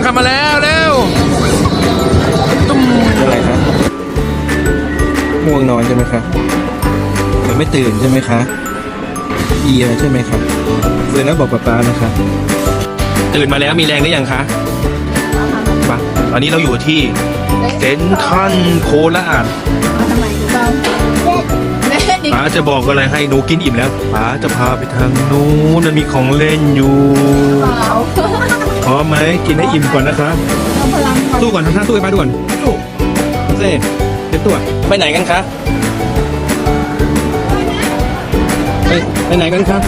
างขับมาแล้วเร็วตุ้มอะไรครับง่วงนอนใช่ไหมครับแต่ไม่ตื่นใช่ไหมคะเอียใช่ไหมครับเตือนแล้วบอกป๊าป๊านะคะตื่นมาแล้วมีแรงหรือยังคะมาตอนนี้เราอยู่ที่เซนทรันโคราชทำไมถึงต้องเล่นอีกป๋าจะบอกอะไรให้หนูกินอิ่มแล้วป๋าจะพาไปทางนู้นมันมีของเล่นอยู่เปล่าพร้ อมไหมกินให้อิ่มก่อนนะครับเอาพลังก่อนสู้ก่อนทำท่าสู้ไปมาด่วนสู้เซ่เต็มตัวไปไหนกันคะไปไปไหนกันครั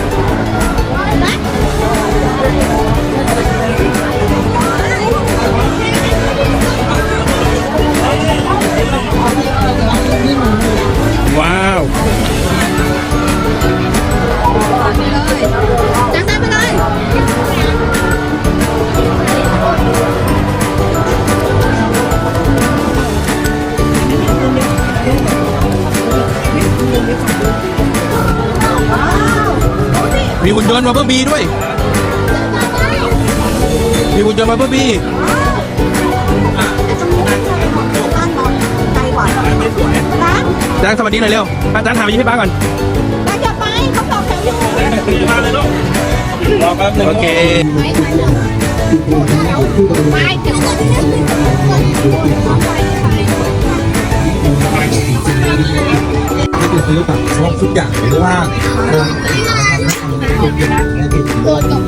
ยนต์มาเบอร์บีด้วย มีหุ่นยนต์มาเบอร์บีบ้านนอนไกลกว่าร้านจ้างสวัสดีหน่อยเร็วอาจารย์ถามยิ้มให้ป้าก่อนร้านอย่าไปเขาต่อแถวอยู่มาเลยลูกรอแป๊บนึงโอเคไม่ไปไม่เดี๋ยว ก็คือซื้อแบบครบทุกอย่างหรือว่าโดนกับ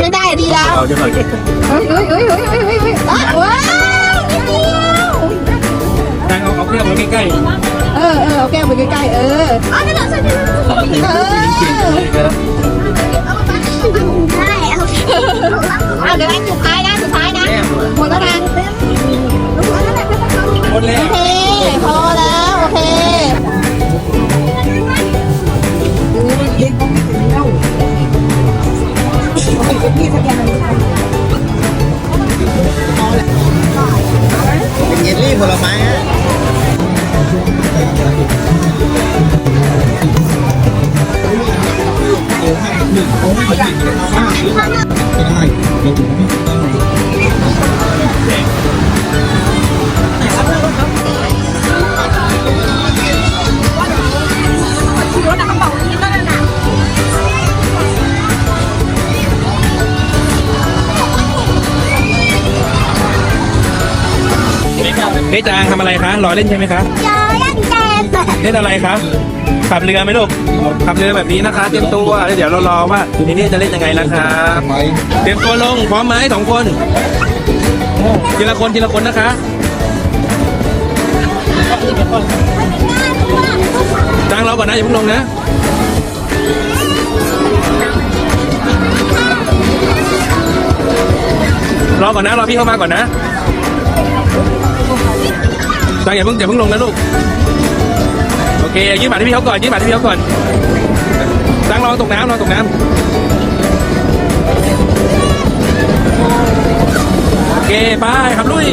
ไม่ได้ดีแล้วเอาจะหน่อยเฮ้ยเฮ้ยเฮ้ยเฮ้ยเฮ้ยเฮ้ยเฮ้ยว้าวนิดเดียวจ้างเอาเอาเครื่องมาใกล้เออเออเอาแก้วไปใกล้ๆเอออ๋อไม่หรอกใช่ไหมเออๆแล้วได้เอาเดี๋ยวอันสุดท้ายนะสุดท้ายนะหมดแล้วนะหมดแล้วโอเคพอ จางทำอะไรคะรอเล่นใช่ไหมคะเจอยันแดนเล่นอะไรคะขับเรือไหมลูกขับเรือแบบนี้นะคะ เตรียมตัวแล้วเดี๋ยวเรารอว่าทีนี้จะเล่นยังไงนะครับเตรียมตัวลงพร้อมไหมสองคนทีละคนทีละคนนะคะจางเรอก่อนนะอย่าเพิ่งลงนะรอก่อนนะรอพี่เข้ามาก่อนนะ จางอย่าเพิ่งอย่าเพิ่งลงนะลูก โอเคยื่นบัตรให้พี่เขาก่อนยื่นบัตรให้พี่เขาก่อนจางรอตกน้ำรอตกน้ำโอเคไปขับลุย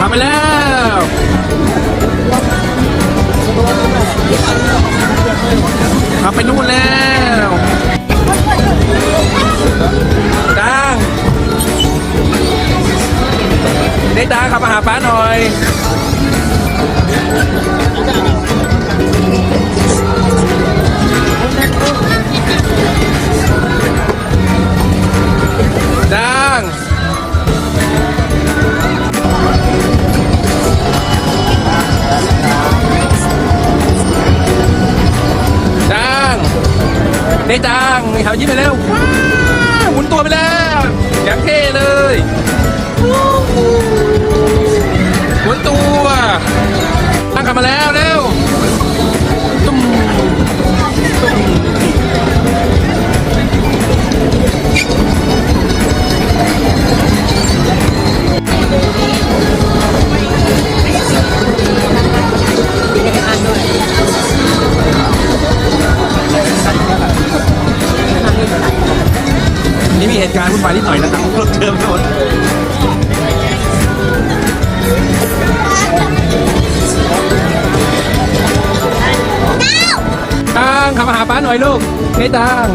ขับไปแล้วขับไปนู่นแล้ว เด็กดังขับมาหาป้าหาป้าหน่อยลูกเฮ้ตัง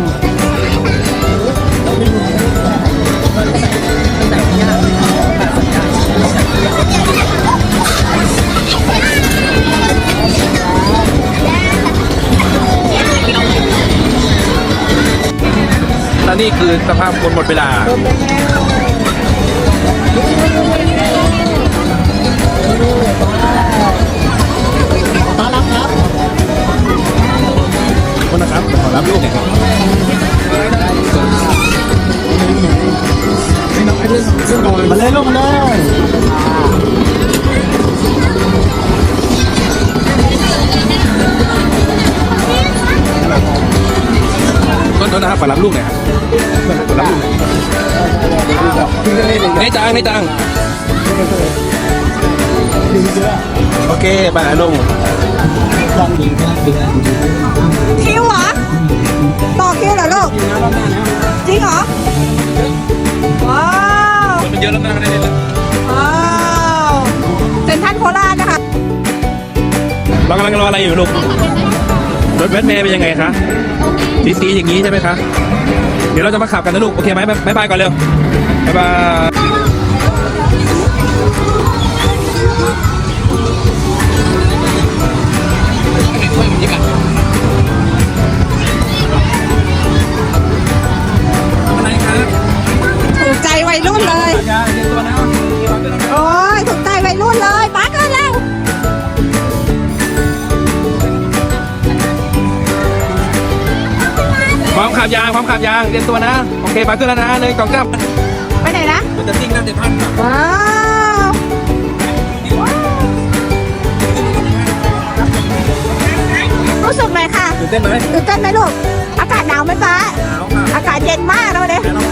และนี่คือสภาพคนหมดเวลา ในตังในตังโอเคไปหาลุงลองดีนะดีนะคิวเหรอ ต่อคิวเหรอลูก จริงเหรอ ว้าวคนมันเยอะแล้วนะได้เลยว้าวเซ็นทรัลโคราชนะคะเรากำลังรออะไรอยู่ลูก รถแบทแมนเป็นยังไงคะสีสีอย่างนี้ใช่ไหมคะ เดี๋ยวเราจะมาขับกันนะลูก โอเคไหมบ๊ายบายก่อนเร็วบ๊ายบาย มขับยางพร้อมขับยางเตรียมตัวนะ โอเคไปขึ้นแล้วนะหนึ่งสองสามไปไหนนะมันจะซิ่งนะเจ็ดพันครับว้าวรู้สึกไหมค่ะตื่นเต้นไหมตื่นเต้นไหมลูกอากาศหนาวไหมฟ้า หนาวค่ะอากาศเย็นมากเลยเนี่ยแต่เรา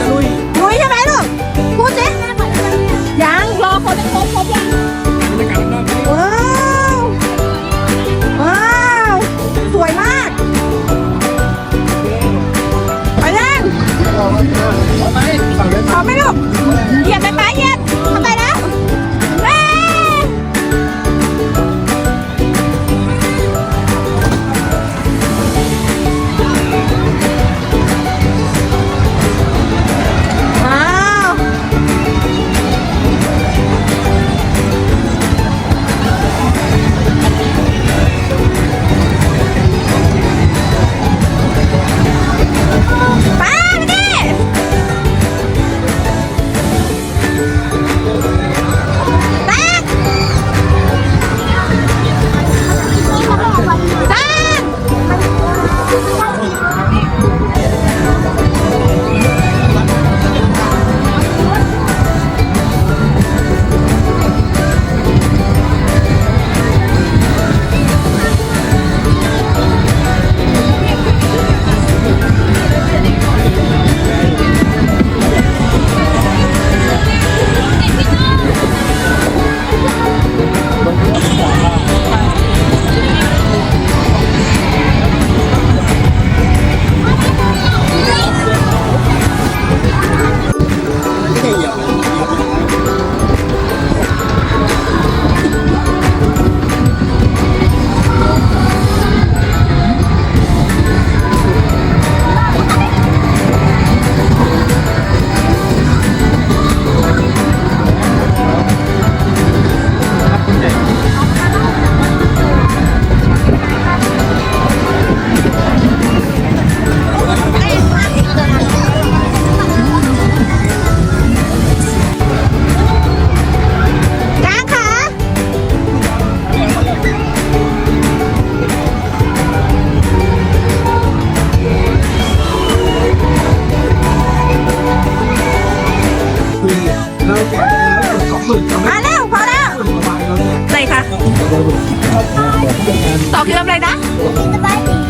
อคืออะไรนะ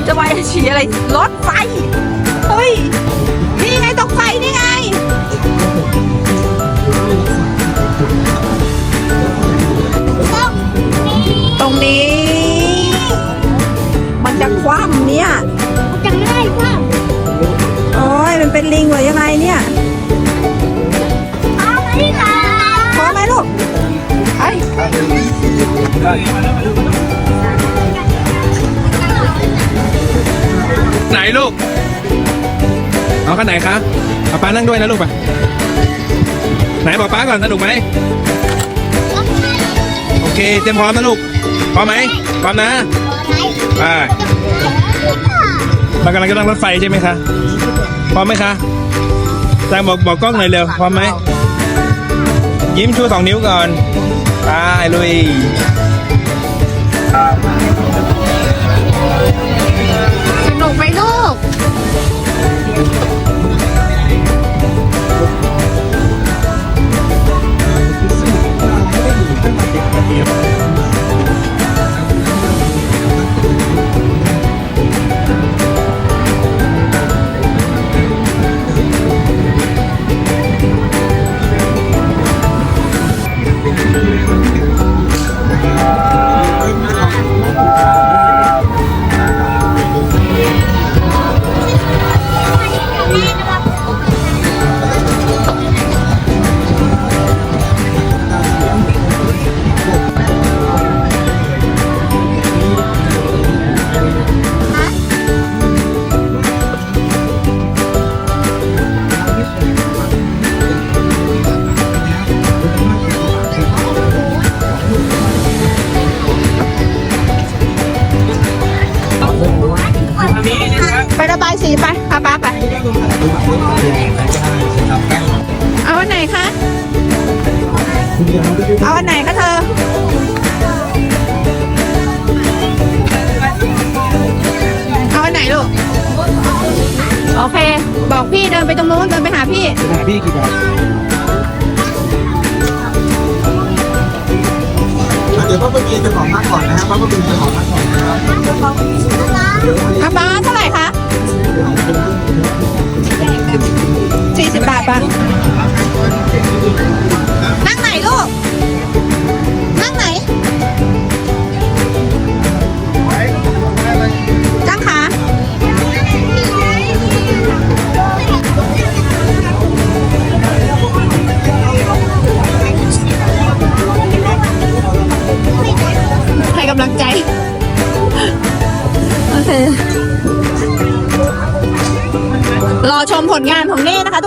จะไปฉี่อะไรรถไฟเฮ้ยนี่ไงตกไฟนี่ไงตรงนี้ มันจะคว่ำเนี่ยจะง่ายกว่าโอ้ยมันเป็นลิงเหรือยังไงเนี่ยเอาไหมคะพร้อมไหมลูกไอ้ นลูก เอาคันไหนคะเอาป้านั่งด้วยนะลูกไปไหนบอกป้าก่อนสนุกไหมโอเคเตรียมพร้อมนะลูกพร้อมไหมพร้อมนะไปเรากำลังจะนั่งรถไฟใช่ไหมคะพร้อมไหมคะแตงบอกบอกกล้องหน่อยเร็วพร้อมไหมยิ้มชูสองนิ้วก่อนไปลุย นไปตรงนู้นเดินไปหาพี่ หาพี่กี่บาทเดี๋ยวพ่อเมื่อกี้จะขอพักก่อนนะครับพ่อเมื่อกี้จะขอพักก่อนนะครับอาป้าเท่าไหร่คะสี่สิบบาทป่ะนั่งไหนลูก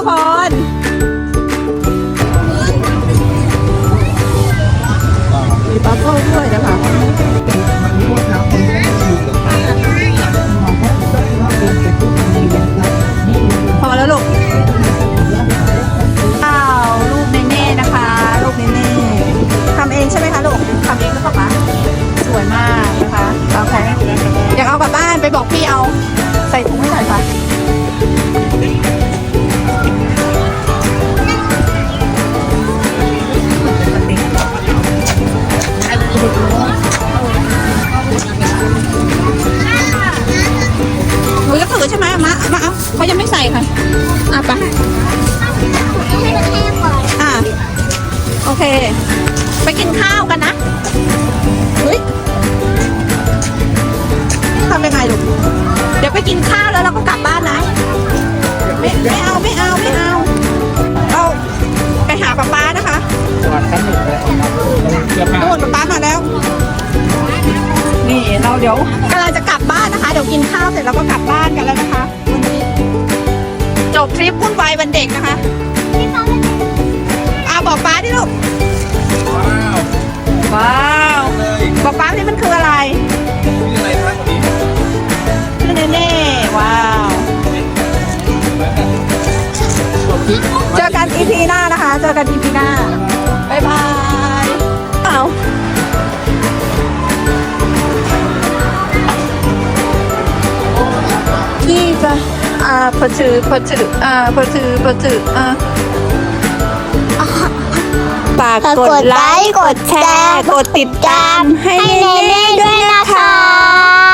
ข ดี๋ยวกำลังจะกลับบ้านนะคะ เดี๋ยวกินข้าวเสร็จแล้วก็กลับบ้านกันแล้วนะคะวันนี้จบทริปวุ่นวายวันเด็กนะคะอาบอกป้าดิลูก ว้าว ว้าวเลยบอกป้านี่มันคืออะไรนี่อะไรครับวันนี้คือเน่ๆว้าวเจอกัน EP หน้านะคะ เจอกัน EP หน้า บ๊ายบาย พอชื่อพอชื่ออ่าพอชื่อพอชื่ออ่าฝากกดไลค์ กดแชร์ กดติดตามให้เนเน่ด้วยนะคะ